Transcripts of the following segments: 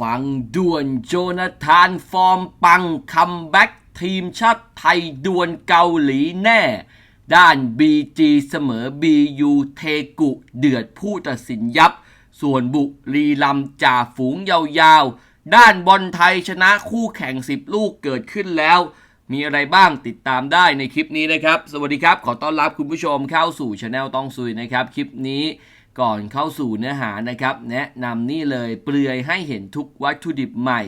ฟังด่วนโจนาธานฟอร์มปังคัมแบ็กทีมชาติไทยด่วนเกาหลีแน่ ด้าน BG เสมอ BU เทกุเดือดผู้ตัดสินยับ ส่วนบุรีลำจ่าฝูงยาวๆ ด้านบอลไทยชนะคู่แข่ง 10 ลูกเกิดขึ้นแล้ว มีอะไรบ้างติดตามได้ในคลิปนี้นะครับ สวัสดีครับ ขอต้อนรับคุณผู้ชมเข้าสู่ช anel ต้องซุยนะครับ คลิปนี้ ก่อนเข้าสู่เนื้อหานะครับ แนะนำนี่เลยเปลือยให้เห็นทุกวัตถุดิบใหม่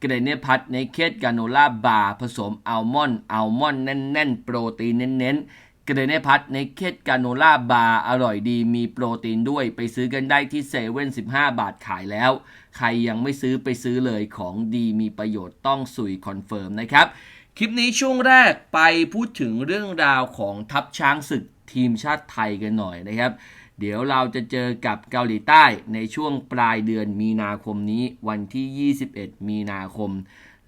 เกรเนพัทในเคดกาโนล่าบาร์ผสมอัลมอนด์อัลมอนด์แน่นๆ โปรตีนเน้นๆ เกรเนพัทในเคดกาโนล่าบาร์อร่อยดีมีโปรตีนด้วยไปซื้อกันได้ที่เซเว่น15บาทขายแล้ว ใครยังไม่ซื้อไปซื้อเลยของดีมีประโยชน์ต้องสุยคอนเฟิร์มนะครับ คลิปนี้ช่วงแรกไปพูดถึงเรื่องราวของทัพช้างศึกทีมชาติไทยกันหน่อยนะครับ เดี๋ยวเราจะเจอกับเกาหลีใต้ในช่วงปลายเดือนมีนาคมนี้วันที่ 21 มีนาคม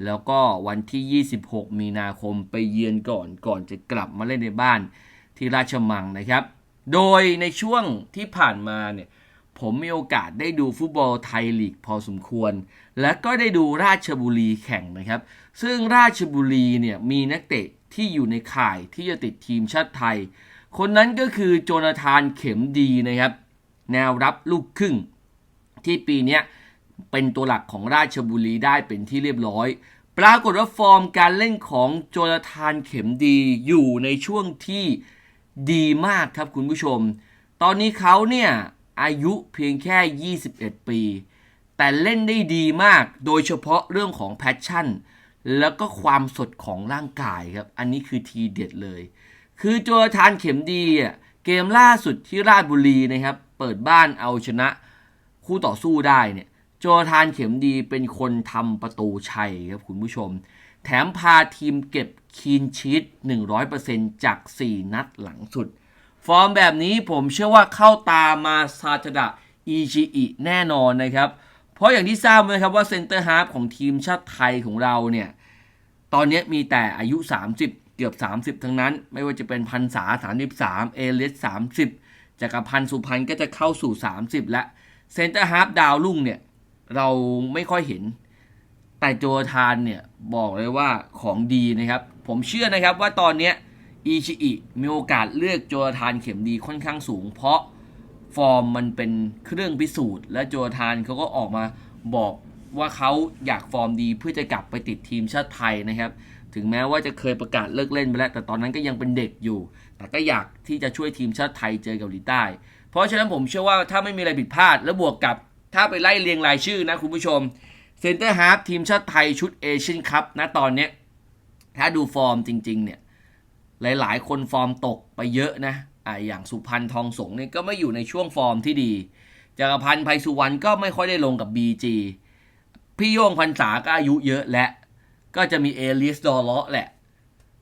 แล้วก็วันที่ 26 มีนาคมไปเยือนก่อนก่อนจะกลับมาเล่นในบ้านที่ราชมังนะครับ โดยในช่วงที่ผ่านมาเนี่ยผมมีโอกาสได้ดูฟุตบอลไทยลีกพอสมควร และก็ได้ดูราชบุรีแข่งนะครับ ซึ่งราชบุรีเนี่ยมีนักเตะที่อยู่ในข่ายที่จะติดทีมชาติไทย คนนั้นก็คือโจนาธานเข็มดีนะครับ แนวรับลูกครึ่ง ที่ปีนี้เป็นตัวหลักของราชบุรีได้เป็นที่เรียบร้อย ปรากฏว่าฟอร์มการเล่นของโจนาธานเข็มดีอยู่ในช่วงที่ดีมากครับคุณผู้ชม ตอนนี้เขาเนี่ยอายุเพียงแค่ 21 ปี แต่เล่นได้ดีมาก โดยเฉพาะเรื่องของแพชชั่น แล้วก็ความสดของร่างกายครับ อันนี้คือทีเด็ดเลย คือโจทานเข็มดีอะเกมล่าสุดที่ราชบุรีนะครับเปิดบ้านเอาชนะคู่ต่อสู้ได้เนี่ยโจทานเข็มดีเป็นคนทำประตูชัยครับคุณผู้ชม แถมพาทีมเก็บคีนชีต100%จาก 4 นัดหลังสุด ฟอร์มแบบนี้ผมเชื่อว่าเข้าตามาซาจดะอีจิอิแน่นอนนะครับ เพราะอย่างที่ทราบนะครับว่าเซนเตอร์ฮาร์ฟของทีมชาติไทยของเราเนี่ย ตอนนี้มีแต่อายุ 30 เกือบ 30 ทั้งนั้น ไม่ว่าจะเป็นพันษา33 เอเลส30จักรพันธ์สุพรรณก็จะเข้าสู่ 30 และเซนเตอร์ฮาร์ฟดาวรุ่งเนี่ย เราไม่ค่อยเห็น แต่โจทานเนี่ย บอกเลยว่าของดีนะครับ ผมเชื่อนะครับว่าตอนเนี้ยอีชิอิมีโอกาสเลือกโจทานเข็มดีค่อนข้างสูง เพราะฟอร์มมันเป็นเครื่องพิสูจน์ และโจทานเขาก็ออกมาบอกว่าเขาอยากฟอร์มดีเพื่อจะกลับไปติดทีมชาติไทยนะครับ ถึงแม้ว่าจะเคยประกาศเลิกเล่นไปแล้ว แต่ตอนนั้นก็ยังเป็นเด็กอยู่ แต่ก็อยากที่จะช่วยทีมชาติไทยเจอเกาหลีใต้ เพราะฉะนั้นผมเชื่อว่าถ้าไม่มีอะไรผิดพลาด แล้วบวกกับถ้าไปไล่เรียงรายชื่อนะคุณผู้ชมเซนเตอร์ฮาร์ฟทีมชาติไทยชุดเอเชียนคัพนะตอนเนี้ยถ้าดูฟอร์มจริง ๆ เนี่ย หลายๆ คนฟอร์มตกไปเยอะนะอ่าอย่างสุพันธ์ทองสงเนี่ยก็ไม่อยู่ในช่วงฟอร์มที่ดีจักรพันธ์ไพสุวรรณก็ไม่ค่อยได้ลงกับ BG พี่โย่งพันษาก็อายุเยอะและ ก็จะมีเอลิสดอเลาะแหละ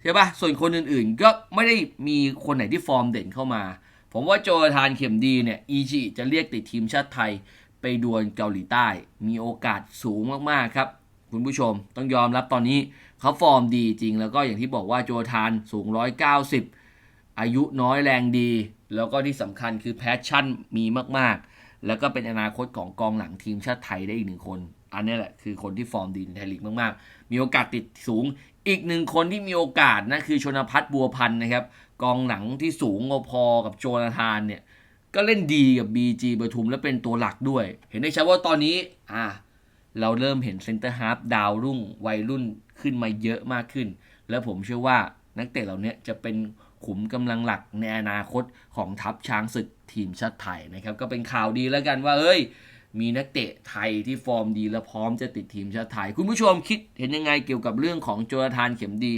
ใช่ปะส่วนคนอื่นๆ ก็ไม่ได้มีคนไหนที่ฟอร์มเด่นเข้ามา ผมว่าโจทานเข็มดีเนี่ยอีจิจะเรียกติดทีมชาติไทยไปดวลเกาหลีใต้ มีโอกาสสูงมากๆครับ คุณผู้ชมต้องยอมรับตอนนี้เขาฟอร์มดีจริง แล้วก็อย่างที่บอกว่าโจทานสูง 190 อายุน้อยแรงดี แล้วก็ที่สำคัญคือแพชชั่นมีมากๆ แล้วก็เป็นอนาคตของกองหลังทีมชาติไทยได้อีกหนึ่งคน อันนี้แหละคือคนที่ฟอร์มดีในไทยลีกมากๆ มีโอกาสติดสูง อีกหนึ่งคนที่มีโอกาสนะคือชนพัฒน์บัวพันธ์นะครับ กองหลังที่สูงพอกับโจนาธานเนี่ย ก็เล่นดีกับ BG ปทุมและเป็นตัวหลักด้วย เห็นได้ชัดว่าตอนนี้อ่าเราเริ่มเห็นเซนเตอร์ฮาร์ฟดาวรุ่งวัยรุ่นขึ้นมาเยอะมากขึ้น แล้วผมเชื่อว่านักเตะเหล่านี้จะเป็นขุมกำลังหลักในอนาคตของทัพช้างศึกทีมชาติไทยนะครับ ก็เป็นข่าวดีแล้วกันว่าเอ้ย มีนักเตะไทยที่ฟอร์มดีและพร้อมจะติดทีมชาติไทย คุณผู้ชมคิดเห็นยังไงเกี่ยวกับเรื่องของโจนาธานเข็มดี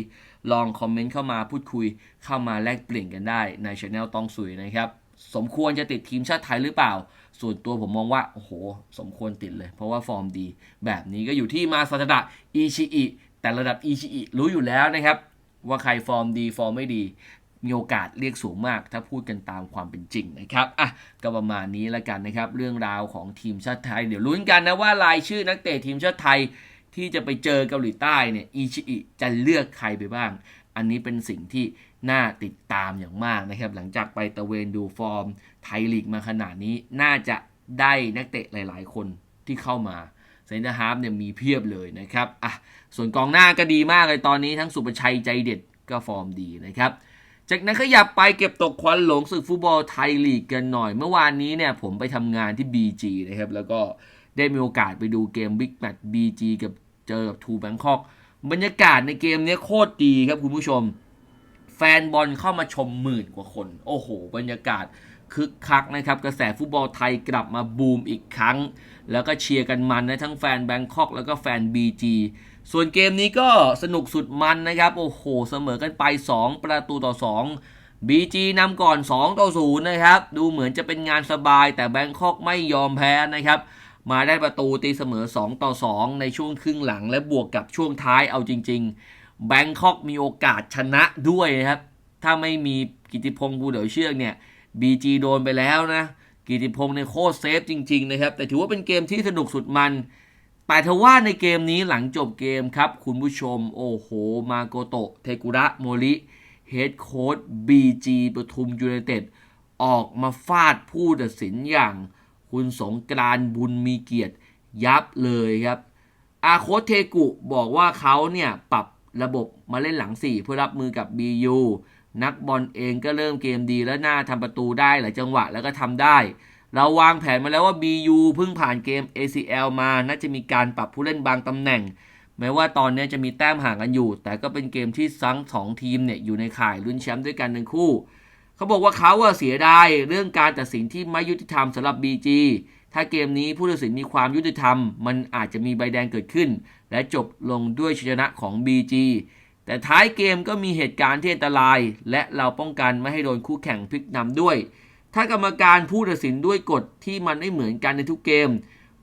ลองคอมเมนต์เข้ามาพูดคุยเข้ามาแลกเปลี่ยนกันได้ในช anel ต้องสุยนะครับสมควรจะติดทีมชาติไทยหรือเปล่า ส่วนตัวผมมองว่า โอ้โห สมควรติดเลย เพราะว่าฟอร์มดี แบบนี้ก็อยู่ที่มาซาตะอีชิอิแต่ระดับอีชิอิรู้อยู่แล้วนะครับ ว่าใครฟอร์มดีฟอร์มไม่ดี มีโอกาสเรียกสูงมาก ถ้าพูดกันตามความเป็นจริงนะครับอะก็ประมาณนี้แล้วกันนะครับ เรื่องราวของทีมชาติไทย เดี๋ยวลุ้นกันนะว่ารายชื่อนักเตะทีมชาติไทยที่จะไปเจอเกาหลีใต้เนี่ยอีชิอิจะเลือกใครไปบ้าง อันนี้เป็นสิ่งที่น่าติดตามอย่างมากนะครับ หลังจากไปตะเวนดูฟอร์มไทยลีกมาขนาดนี้น่าจะได้นักเตะหลาย ๆ คนที่เข้ามาเซนเตอร์ฮาร์ฟเนี่ยมีเพียบเลยนะครับอะส่วนกองหน้าก็ดีมากเลยตอนนี้ทั้งสุประชัยใจเด็ดก็ฟอร์มดีนะครับ จากนั้นขยับไปเก็บตกควันหลงศึกฟุตบอลไทยลีกกันหน่อย เมื่อวานนี้เนี่ยผมไปทำงานที่ BG นะครับ แล้วก็ได้มีโอกาสไปดูเกมบิ๊กแมตช์ BG กับเจอกับทูแบงคอกบรรยากาศในเกมนี้โคตรดีครับคุณผู้ชม แฟนบอลเข้ามาชมหมื่นกว่าคน โอ้โห บรรยากาศคึกคักนะครับ กระแสฟุตบอลไทยกลับมาบูมอีกครั้ง แล้วก็เชียร์กันมันนะทั้งแฟนแบงคอกแล้วก็แฟน BG ส่วนเกมนี้ก็สนุกสุดมันนะครับ โอ้โห เสมอกันไป 2 ประตูต่อ 2 BG นำก่อน 2 ต่อ 0 นะครับ ดูเหมือนจะเป็นงานสบาย แต่แบงคอกไม่ยอมแพ้นะครับ มาได้ประตูตีเสมอ 2 ต่อ 2 ในช่วงครึ่งหลังและบวกกับช่วงท้ายเอาจริง ๆ แบงคอกมีโอกาสชนะด้วยนะครับ ถ้าไม่มีกิติพงศ์บูเดยวเชือกเนี่ย BG โดนไปแล้วนะ กิติพงศ์ในโคตรเซฟจริง ๆ นะครับ แต่ถือว่าเป็นเกมที่สนุกสุดมัน แต่ทว่าในเกมนี้หลังจบเกมครับ คุณผู้ชม โอ้โห มาโกโตะ เทกุระ โมริเฮดโค้ด BG ปทุมยูไนเต็ด ออกมาฟาดผู้ตัดสินอย่าง คุณสงกรานบุญมีเกียรติยับเลยครับ อาโคเทกุบอกว่าเขาเนี่ย ปรับระบบมาเล่นหลัง 4 เพื่อรับมือกับ BU นักบอลเองก็เริ่มเกมดีและน่าทำประตูได้หลายจังหวะแล้วก็ทำได้ เราวางแผนมาแล้วว่า BU เพิ่งผ่านเกม ACL มา น่าจะมีการปรับผู้เล่นบางตำแหน่ง แม้ว่าตอนนี้จะมีแต้มห่างกันอยู่ แต่ก็เป็นเกมที่ซังสองทีมเนี่ยอยู่ในข่ายลุ้นแชมป์ด้วยกันทั้งคู่ เขาบอกว่าเขาอะเสียดายเรื่องการตัดสินที่ไม่ยุติธรรมสำหรับ BG ถ้าเกมนี้ผู้ตัดสินมีความยุติธรรม มันอาจจะมีใบแดงเกิดขึ้น และจบลงด้วยชัยชนะของ BG แต่ท้ายเกมก็มีเหตุการณ์ที่อันตราย และเราป้องกันไม่ให้โดนคู่แข่งพลิกนำด้วย ถ้ากรรมการผู้ตัดสินด้วยกฎที่มันไม่เหมือนกันในทุกเกม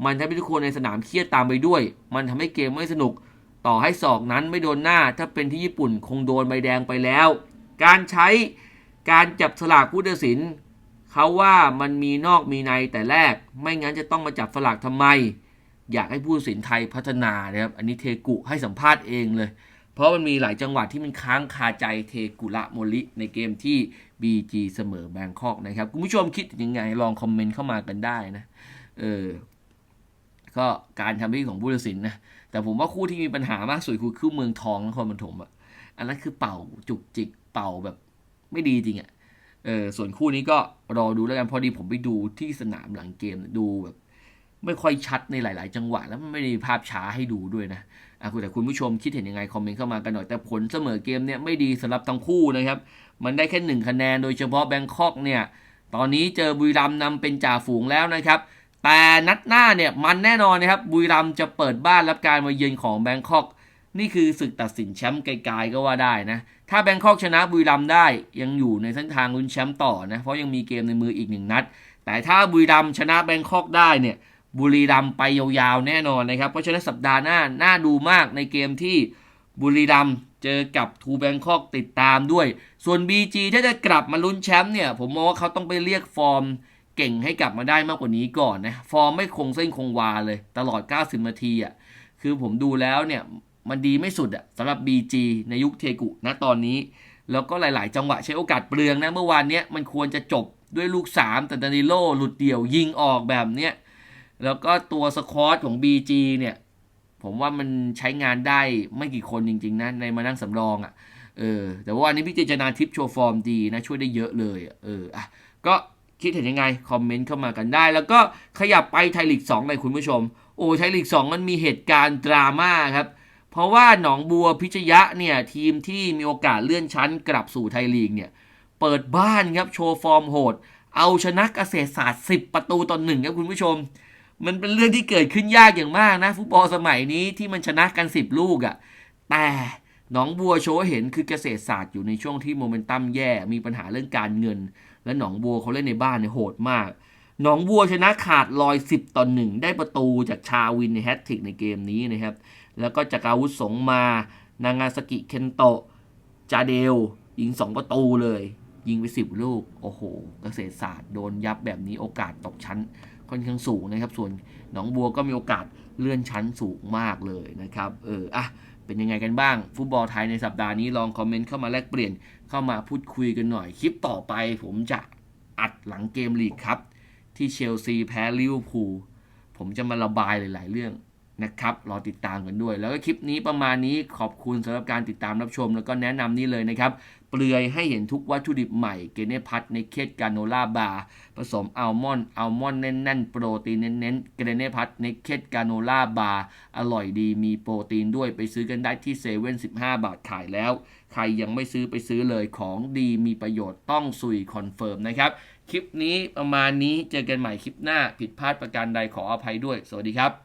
มันทำให้ทุกคนในสนามเครียดตามไปด้วย มันทำให้เกมไม่สนุก ต่อให้ศอกนั้นไม่โดนหน้า ถ้าเป็นที่ญี่ปุ่นคงโดนใบแดงไปแล้ว การใช้การจับสลากผู้ตัดสินเขาว่ามันมีนอกมีในแต่แรก ไม่งั้นจะต้องมาจับสลากทำไม อยากให้ผู้ตัดสินไทยพัฒนานะครับอันนี้เทกุให้สัมภาษณ์เองเลย เพราะมันมีหลายจังหวะที่มันค้างคาใจเทกุระโมริในเกมที่ BG เสมอแบงคอกนะครับ คุณผู้ชมคิดยังไง ลองคอมเมนต์เข้ามากันได้นะ เออ ก็การทำหน้าที่ของผู้ตัดสินนะ แต่ผมว่าคู่ที่มีปัญหามากสุดคือคู่เมืองทองนครปฐมอะ อันนั้นคือเป่าจุกจิกเป่าแบบไม่ดีจริงอะ เออ ส่วนคู่นี้ก็รอดูแล้วกันพอดีผมไปดูที่สนามหลังเกมดูแบบ ไม่ค่อยชัดในหลาย ๆ จังหวะแล้วไม่ได้มีภาพช้าให้ดูด้วยนะ อะแต่คุณผู้ชมคิดเห็นยังไงคอมเมนต์เข้ามากันหน่อย แต่ผลเสมอเกมเนี่ยไม่ดีสำหรับทั้งคู่นะครับ มันได้แค่หนึ่งคะแนนโดยเฉพาะแบงคอกเนี่ย ตอนนี้เจอบุรีรัมย์นำเป็นจ่าฝูงแล้วนะครับ แต่นัดหน้าเนี่ยมันแน่นอนนะครับ บุรีรัมย์จะเปิดบ้านรับการมาเยือนของแบงคอกนี่คือศึกตัดสินแชมป์ไกลๆก็ว่าได้นะ ถ้าแบงคอกชนะบุรีรัมย์ได้ยังอยู่ในเส้นทางลุ้นแชมป์ต่อนะ เพราะยังมีเกมในมืออีกหนึ่งนัด แต่ถ้าบุรีรัมย์ชนะแบงคอกได้เนี่ย บุรีรัมไปยาวๆแน่นอนนะครับ เพราะฉะนั้นสัปดาห์หน้าน่าดูมากในเกมที่บุรีรัมเจอกับทูแบงคอกติดตามด้วย ส่วน BG ถ้าจะกลับมาลุ้นแชมป์เนี่ย ผมมองว่าเขาต้องไปเรียกฟอร์มเก่งให้กลับมาได้มากกว่านี้ก่อนนะ ฟอร์มไม่คงเส้นคงวาเลย ตลอด 90 นาทีอะคือผมดูแล้วเนี่ยมันดีไม่สุดอะสำหรับ BG ในยุคเทกุนะตอนนี้ แล้วก็หลาย ๆ จังหวะใช้โอกาสเปลืองนะเมื่อวานเนี้ยมันควรจะจบด้วยลูก 3 แต่ดานิโลหลุดเดี่ยวยิงออกแบบเนี้ย แล้วก็ตัวสควอตของ BG เนี่ย ผมว่ามันใช้งานได้ไม่กี่คนจริง ๆนะในมานั่งสำรองอะ่ะเออแต่ว่าวันนี้พี่เจจนาทิพย์โชว์ฟอร์มดีนะ ช่วยได้เยอะเลยเอออะก็คิดเห็นยังไง คอมเมนต์เข้ามากันได้ แล้วก็ขยับไปไทยลีก2เลยคุณผู้ชม โอ้ไทยลีก 2 มันมีเหตุการณ์ดราม่าครับ เพราะว่าหนองบัวพิชยะเนี่ย ทีมที่มีโอกาสเลื่อนชั้นกลับสู่ไทยลีกเนี่ย เปิดบ้านครับ โชว์ฟอร์มโหด เอาชนะเกษตรศาสตร์ 10 ประตูต่อหนึ่งครับคุณผู้ชม มันเป็นเรื่องที่เกิดขึ้นยากอย่างมากนะ ฟุตบอลสมัยนี้ที่มันชนะกัน 10 ลูกอะ่ะ แต่หนองบัวโชว์เห็นคือเกษตรศาสตร์อยู่ในช่วงที่โมเมนตัมแย่มีปัญหาเรื่องการเงิน และหนองบัวเขาเล่นในบ้านเนี่ยโหดมาก หนองบัวชนะขาดลอย 10ต่อหนึ่งได้ประตูจากชาวินในแฮตทริกในเกมนี้นะครับ แล้วก็จากอาวุธสงมานางาสกิเคนโตะจาเดลยิง 2 ประตูเลย ยิงไป 10 ลูก โอ้โห เกษตรศาสตร์โดนยับแบบนี้โอกาสตกชั้น ค่อนข้างสูงนะครับ ส่วนหนองบัวก็มีโอกาสเลื่อนชั้นสูงมากเลยนะครับ เอออะเป็นยังไงกันบ้าง ฟุตบอลไทยในสัปดาห์นี้ลองคอมเมนต์เข้ามาแลกเปลี่ยนเข้ามาพูดคุยกันหน่อย คลิปต่อไปผมจะอัดหลังเกมลีกครับ ที่เชลซีแพ้ลิเวอร์พูลผมจะมาระบายหลาย ๆ เรื่องนะครับ รอติดตามกันด้วย แล้วก็คลิปนี้ประมาณนี้ขอบคุณสำหรับการติดตามรับชม แล้วก็แนะนำนี้เลยนะครับ เปลือยให้เห็นทุกวัตถุดิบใหม่เกเนพัทในเคสกาโนล่าบาร์ผสมอัลมอนด์อัลมอนด์แน่นๆ โปรตีนเน้นๆเกเนพัทในเคสกาโนล่าบาร์อร่อยดีมีโปรตีนด้วยไปซื้อกันได้ที่เซเว่น15บาทขายแล้ว ใครยังไม่ซื้อไปซื้อเลยของดีมีประโยชน์ต้องสุยคอนเฟิร์มนะครับ คลิปนี้ประมาณนี้เจอกันใหม่คลิปหน้าผิดพลาดประการใดขออภัยด้วย สวัสดีครับ